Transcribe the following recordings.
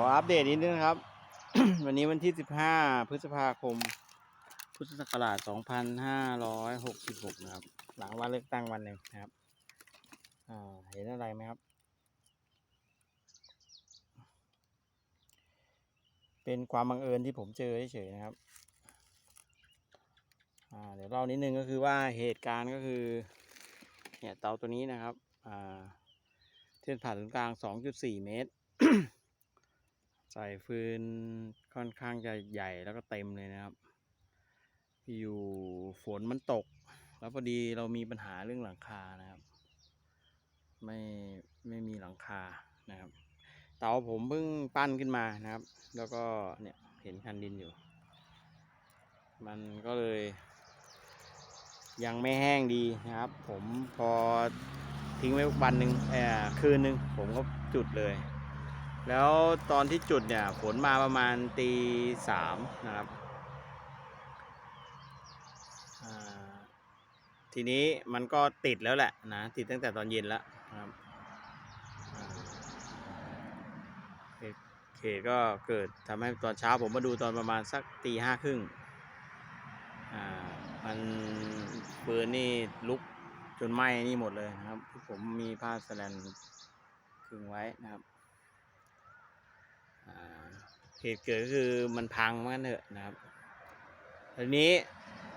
ออัปเดตนิดนึงครับ วันนี้วันที่ 15 พฤษภาคม พุทธศักราช 2566 นะครับ หลังวันเลือกตั้งวันหนึ่งนะครับเห็นอะไรไหมครับ เป็นความบังเอิญที่ผมเจอเฉยๆนะครับเดี๋ยวเล่านิดนึงก็คือว่าเหตุการณ์ก็คือ เนี่ยเตาตัวนี้นะครับอ่าเส้นผ่าศูนย์กลาง 2.4 เมตร ใส่ฟืนค่อนข้างจะใหญ่แล้วก็เต็มเลยนะครับ อยู่ฝนมันตก แล้วพอดีเรามีปัญหาเรื่องหลังคานะครับ ไม่ไม่มีหลังคานะครับ เตาผมเพิ่งปั้นขึ้นมานะครับ แล้วก็เนี่ยเห็นคันดินอยู่ มันก็เลย ยังไม่แห้งดีนะครับ ผมพอทิ้งไว้วันหนึ่งเอ่อคืนหนึ่งผมก็จุดเลย แล้วตอนที่จุดเนี่ยฝนมาประมาณตีสามนะครับ ทีนี้มันก็ติดแล้วแหละนะ ติดตั้งแต่ตอนเย็นแล้วนะครับเหตุเหตุก็เกิดทำให้ตอนเช้าผมมาดูตอนประมาณสักตีห้าครึ่งอ่ามันปืนนี่ลุกจนไหม้นี่หมดเลยนะครับ ผมมีผ้าสแลนคลึงไว้นะครับ เหตุเกิดก็คือมันพังมันเถอะนะครับทีนี้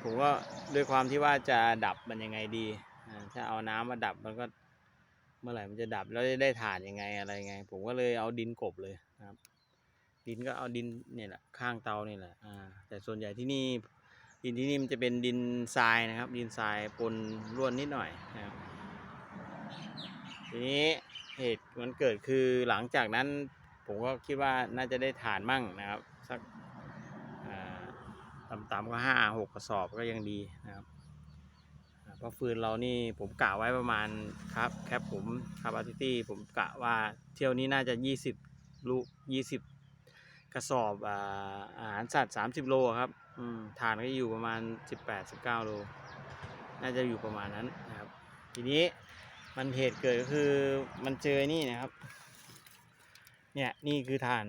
ผมก็ด้วยความที่ว่าจะดับมันยังไงดี ถ้าเอาน้ำมาดับมันก็เมื่อไหร่มันจะดับแล้วจะได้ถ่านยังไงอะไรไง ผมก็เลยเอาดินกบเลยนะครับ ดินก็เอาดินเนี่ยแหละข้างเตานี่แหละอ่าแต่ส่วนใหญ่ที่นี่ดินที่นี่มันจะเป็นดินทรายนะครับ ดินทรายปนร่วนนิดหน่อยนะครับ ทีนี้เหตุมันเกิดคือหลังจากนั้น ผมก็คิดว่าน่าจะได้ฐานมั่งนะครับ สักอ่าต่ำๆก็ห้าหกกระสอบก็ยังดีนะครับเพราะฟืนเรานี่ผมกะไว้ประมาณครับแคปผมคาปาซิตี้ผมกะว่าเที่ยวนี้น่าจะยี่สิบลูกยี่สิบกระสอบอาหารสัตว์สามสิบโลครับฐานก็อยู่ประมาณสิบแปดสิบเก้าโล น่าจะอยู่ประมาณนั้นนะครับ ทีนี้มันเหตุเกิดก็คือมันเจอนี่นะครับ เนี่ยนี่คือถ่าน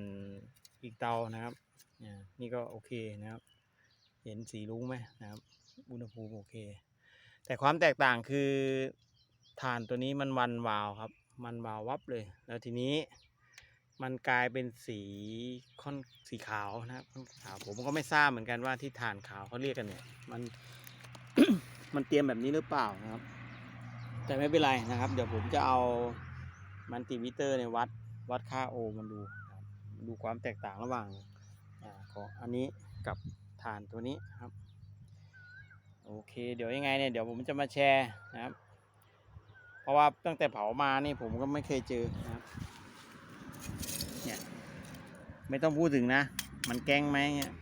อีกเตานะครับเนี่ยนี่ก็โอเคนะครับ เห็นสีรุ้งไหมนะครับ อุณหภูมิโอเค แต่ความแตกต่างคือถ่านตัวนี้มันวันวาวครับ มันวาววับเลย แล้วทีนี้มันกลายเป็นสีค่อนสีขาวนะครับค่อนขาวผมก็ไม่ทราบเหมือนกันว่าที่ถ่านขาวเขาเรียกกันเนี่ยมันมันเตรียมแบบนี้หรือเปล่านะครับ แต่ไม่เป็นไรนะครับ เดี๋ยวผมจะเอามันติมิเตอร์เนี่ยวัด วัดค่าโอมันดูดูความแตกต่างระหว่างอของอันนี้กับฐานตัวนี้ครับ โอเค เดี๋ยวยังไงเนี่ยเดี๋ยวผมจะมาแชร์นะครับ เพราะว่าตั้งแต่เผามานี่ผมก็ไม่เคยเจอนะครับเนี่ยไม่ต้องพูดถึงนะ มันแก้งไหมเนี่ย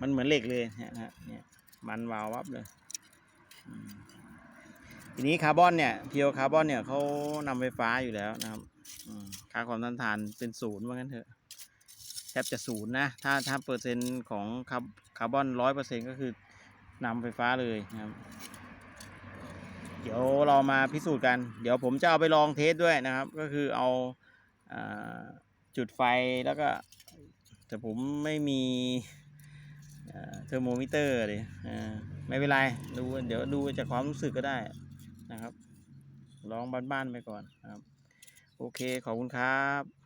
มันเหมือนเหล็กเลยนะฮะเนี่ยมันวาววับเลย ทีนี้คาร์บอนเนี่ยเพียวคาร์บอนเนี่ยเขานำไฟฟ้าอยู่แล้วนะครับค่าความต้านทานเป็นศูนย์ว่างั้นเถอะแทบจะศูนย์นะ ถ้าถ้าเปอร์เซ็นต์ของคาร์คาร์บอนร้อยเปอร์เซ็นต์ก็คือนำไฟฟ้าเลยนะครับ เดี๋ยวเรามาพิสูจน์กัน เดี๋ยวผมจะเอาไปลองเทสด้วยนะครับ ก็คือเอาอจุดไฟแล้วก็ แต่ผมไม่มีเทอร์โมมิเตอร์เลยไม่เป็นไร ดูเดี๋ยวดูจากความรู้สึกก็ได้ นะครับลองบ้านๆไปก่อนนะครับ โอเคขอบคุณครับ